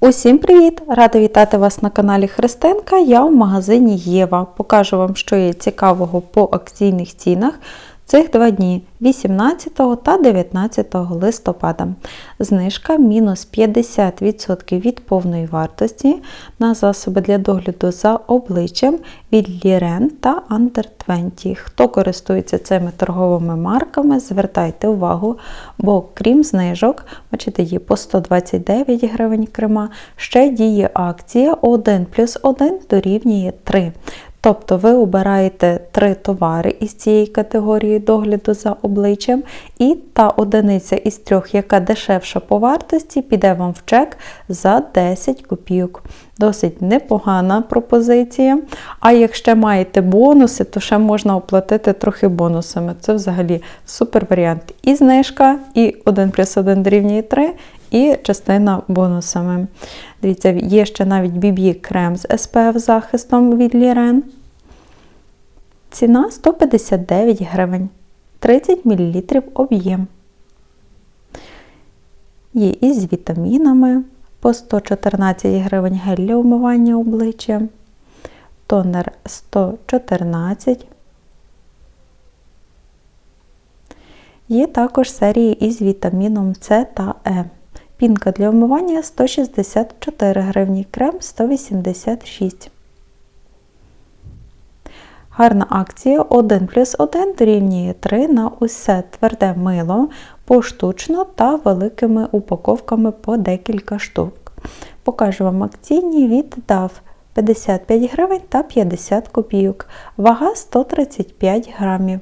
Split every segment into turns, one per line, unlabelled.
Усім привіт! Рада вітати вас на каналі Христенка. Я в магазині Єва. Покажу вам, що є цікавого по акційних цінах цих два дні 18 та 19 листопада. Знижка мінус 50% від повної вартості на засоби для догляду за обличчям від Liren та Under 20. Хто користується цими торговими марками, звертайте увагу, бо крім знижок, бачите, є по 129 гривень крема, ще діє акція 1 плюс 1 дорівнює 3. Тобто ви обираєте три товари із цієї категорії догляду за обличчям, і та одиниця із трьох, яка дешевша по вартості, піде вам в чек за 10 копійок. Досить непогана пропозиція. А якщо маєте бонуси, то ще можна оплатити трохи бонусами. Це взагалі супер варіант. І знижка, і 1 плюс 1 дорівнює 3, і частина бонусами. Дивіться, є ще навіть BB крем з SPF захистом від Liren. Ціна 159 гривень, 30 мл об'єм. Є із вітамінами по 114 гривень гель для умивання обличчя, тонер 114. Є також серії із вітаміном С та Е. Пінка для вмивання 164 гривні, крем 186. Гарна акція 1 плюс 1 дорівнює 3 на усе тверде мило поштучно та великими упаковками по декілька штук. Покажу вам акційні від DAV 55 гривень та 50 копійок. Вага 135 грамів.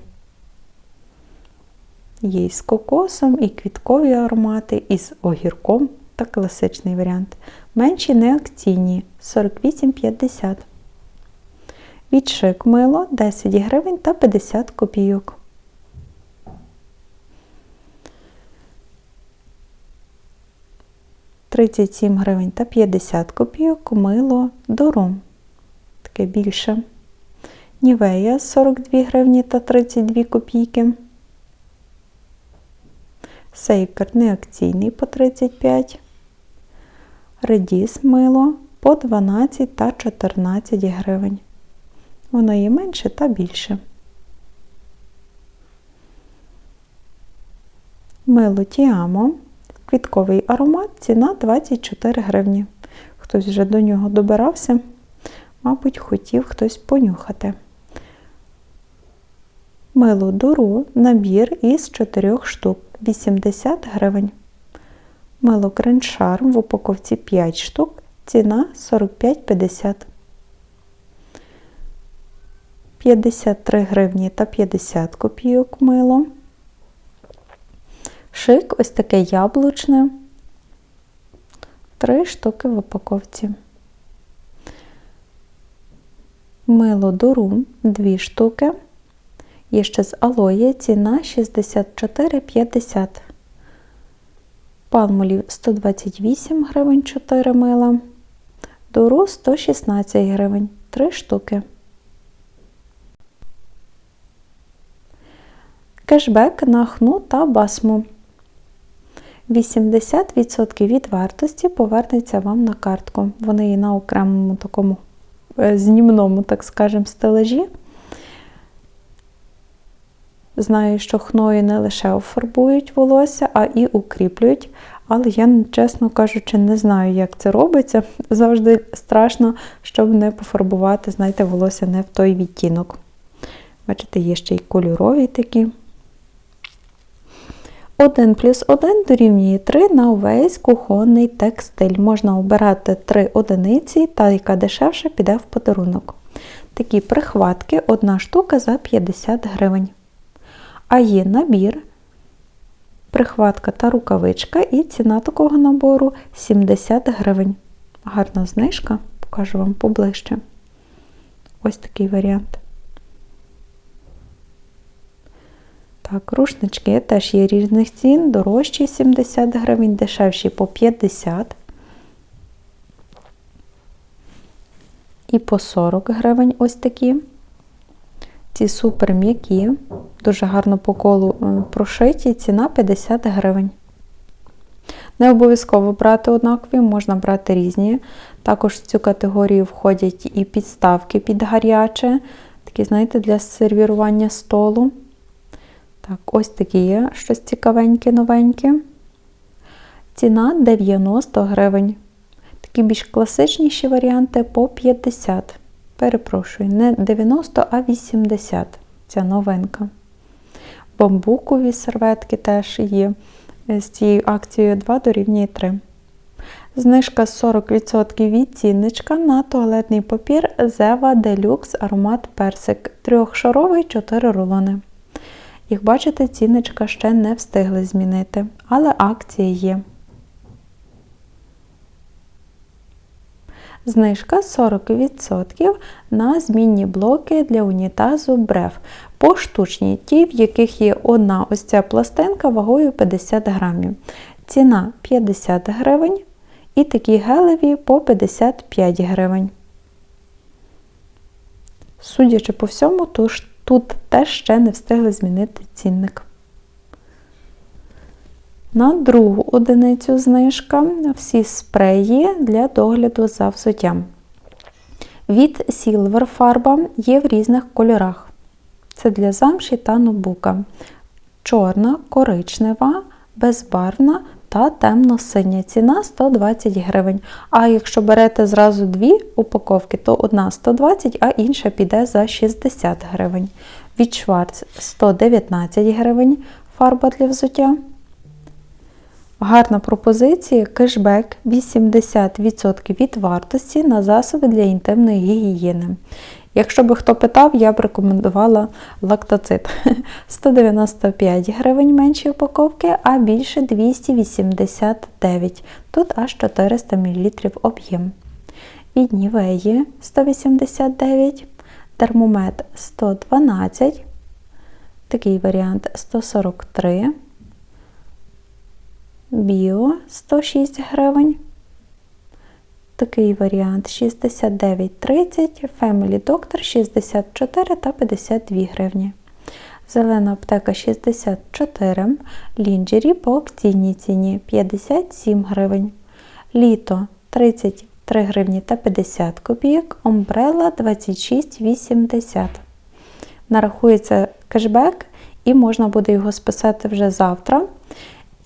Є з кокосом, і квіткові аромати, і з огірком та класичний варіант. Менші не акційні 48,50. Відшик мило 10 гривень та 50 копійок. «37 гривень та 50 копійок мило дором. Таке більше. Нівея 42 гривні та 32 копійки. Сейпер неакційний по 35. Редіс мило по 12 та 14 гривень. Воно є менше та більше. Мило Тіамо. Квітковий аромат, ціна 24 гривні. Хтось вже до нього добирався, мабуть, хотів хтось понюхати. Мило дуру набір із 4 штук 80 гривень. Мило Креншарм в упаковці 5 штук, ціна 45,50. 53 гривні та 50 копійок мило. Шик ось таке яблучне. 3 штуки в упаковці. Мило дуру 2 штуки. Є ще з алоє ціна 64,50. Палмолів 128 гривень 4 мила. Дуру 116 гривень 3 штуки. Кешбек на хну та басму. 80% від вартості повернеться вам на картку. Вони є на окремому такому е, знімному, так скажемо, стележі. Знаю, що хною не лише офарбують волосся, а і укріплюють. Але я, чесно кажучи, не знаю, як це робиться. Завжди страшно, щоб не пофарбувати, знаєте, волосся не в той відтінок. Бачите, є ще й кольорові такі. 1 плюс 1 дорівнює 3 на увесь кухонний текстиль. Можна обирати 3 одиниці, та яка дешевше піде в подарунок. Такі прихватки, одна штука за 50 гривень. А є набір, прихватка та рукавичка, і ціна такого набору 70 гривень. Гарна знижка, покажу вам поближче. Ось такий варіант. Так, рушнички теж є різних цін, дорожчі 70 гривень, дешевші по 50 і по 40 гривень ось такі. Ці супер м'які, дуже гарно по колу прошиті, ціна 50 гривень. Не обов'язково брати однакові, можна брати різні. Також в цю категорію входять і підставки під гаряче, такі, знаєте, для сервірування столу. Так, ось такі є щось цікавеньке, новеньке. Ціна 90 гривень. Такі більш класичніші варіанти по 50. Перепрошую, не 90, а 80. Ця новинка. Бамбукові серветки теж є. З цією акцією 2 дорівнює 3. Знижка 40% від цінничка на туалетний папір Zeva Deluxe аромат персик. Трьохшаровий 4 рулони. Як бачите, цінничка ще не встигли змінити, але акція є. Знижка 40% на змінні блоки для унітазу Брев. Поштучні, ті, в яких є одна ось ця пластинка вагою 50 грамів. Ціна 50 гривень. І такі гелеві по 55 гривень. Судячи по всьому, тож тут теж ще не встигли змінити цінник. На другу одиницю знижка всі спреї для догляду за взуттям. Від Silver фарба є в різних кольорах. Це для замші та нобука. Чорна, коричнева, безбарвна та темно-синя. Ціна 120 гривень. А якщо берете зразу дві упаковки, то одна 120, а інша піде за 60 гривень. Від Schwarz 119 гривень фарба для взуття. Гарна пропозиція кешбек 80% від вартості на засоби для інтимної гігієни. Якщо би хто питав, я б рекомендувала лактоцит. 195 гривень менші упаковки, а більше 289. Тут аж 400 мл об'єм. Від Нівеї 189, термомет 112, такий варіант 143, Біо 106 гривень. Такий варіант 69,30, Family Doctor 64 та 52 гривні. Зелена аптека 64, лінджері по акційній ціні 57 гривень. Літо 33 гривні та 50 копійок, омбрела 26,80. Нарахується кешбек і можна буде його списати вже завтра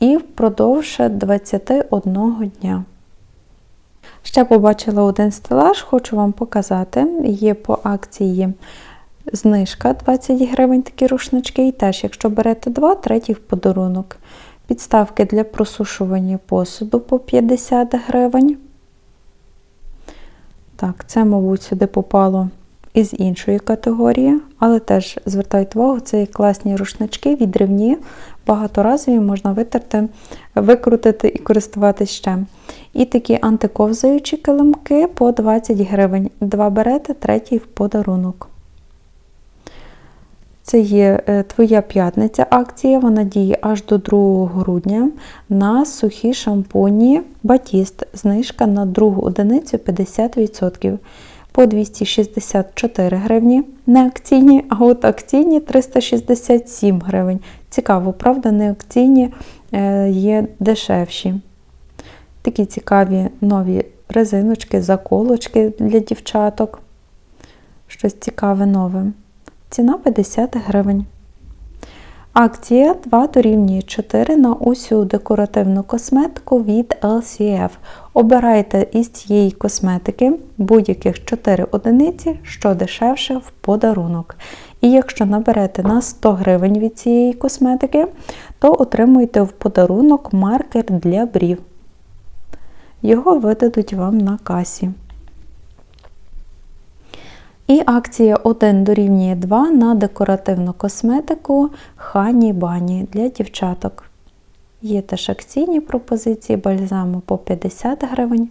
і впродовж 21 дня. Ще побачила один стелаж, хочу вам показати. Є по акції знижка 20 гривень такі рушнички. І теж, якщо берете два, третій в подарунок. Підставки для просушування посуду по 50 гривень. Так, це, мабуть, сюди попало із іншої категорії, але теж звертайте увагу, це є класні рушнички, відривні, багаторазові, можна витерти, викрутити і користуватись ще. І такі антиковзаючі килимки по 20 гривень. Два берете, третій в подарунок. Це є е, Твоя п'ятниця акція, вона діє аж до 2 грудня на сухі шампуні Батіст. Знижка на другу одиницю 50% по 264 гривні. Неакційні, а от акційні 367 гривень. Цікаво, правда, неакційні е, є дешевші. Такі цікаві нові резиночки, заколочки для дівчаток. Щось цікаве нове. Ціна 50 гривень. Акція 2 дорівнює 4 на усю декоративну косметику від LCF. Обирайте із цієї косметики будь-яких 4 одиниці, що дешевше в подарунок. І якщо наберете на 100 гривень від цієї косметики, то отримуєте в подарунок маркер для брів. Його видадуть вам на касі. І акція 1 дорівнює 2 на декоративну косметику Хані Бані для дівчаток. Є теж акційні пропозиції бальзаму по 50 гривень.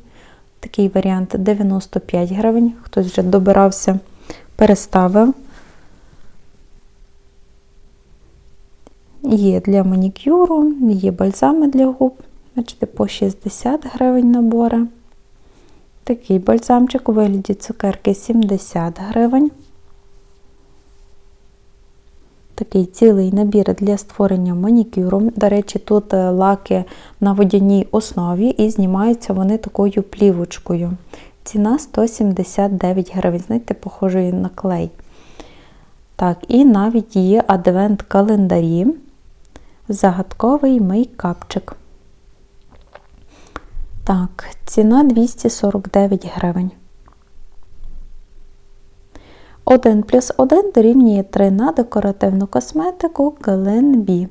Такий варіант 95 гривень. Хтось вже добирався, переставив. Є для манікюру, є бальзами для губ, бачите, по 60 гривень набори. Такий бальзамчик у вигляді цукерки 70 гривень. такий цілий набір для створення манікюру. До речі, тут е, лаки на водяній основі і знімаються вони такою плівочкою. Ціна 179 гривень. Знаєте, похожий на клей. Так, і навіть є адвент-календарі. Загадковий мейкапчик. Так, ціна 249 гривень. 1 плюс 1 дорівнює 3 на декоративну косметику Glen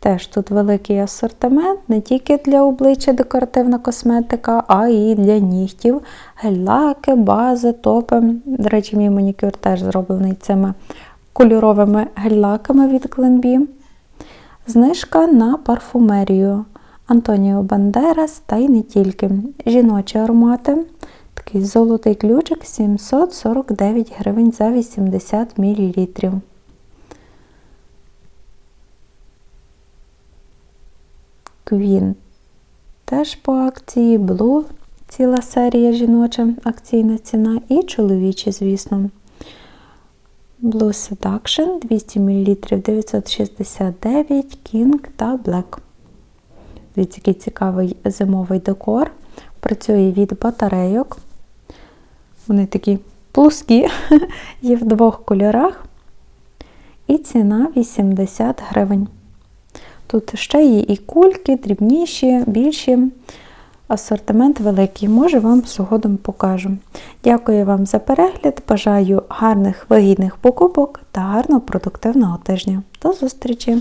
Теж тут великий асортимент, не тільки для обличчя декоративна косметика, а і для нігтів, гель-лаки, бази, топи. До речі, мій манікюр теж зроблений цими кольоровими гель-лаками від Glen Знижка на парфумерію. Антоніо Бандерас та й не тільки. Жіночі аромати. Такий золотий ключик 749 гривень за 80 мл. Квін теж по акції. Блу ціла серія жіноча акційна ціна і чоловічі, звісно. Blue Seduction 200 мл 969, King та Black. Дивіться, який цікавий зимовий декор. Працює від батарейок. Вони такі плоскі, є в двох кольорах. І ціна 80 гривень. Тут ще є і кульки, дрібніші, більші. Асортимент великий, може вам згодом покажу. Дякую вам за перегляд. Бажаю гарних вигідних покупок та гарного продуктивного тижня. До зустрічі!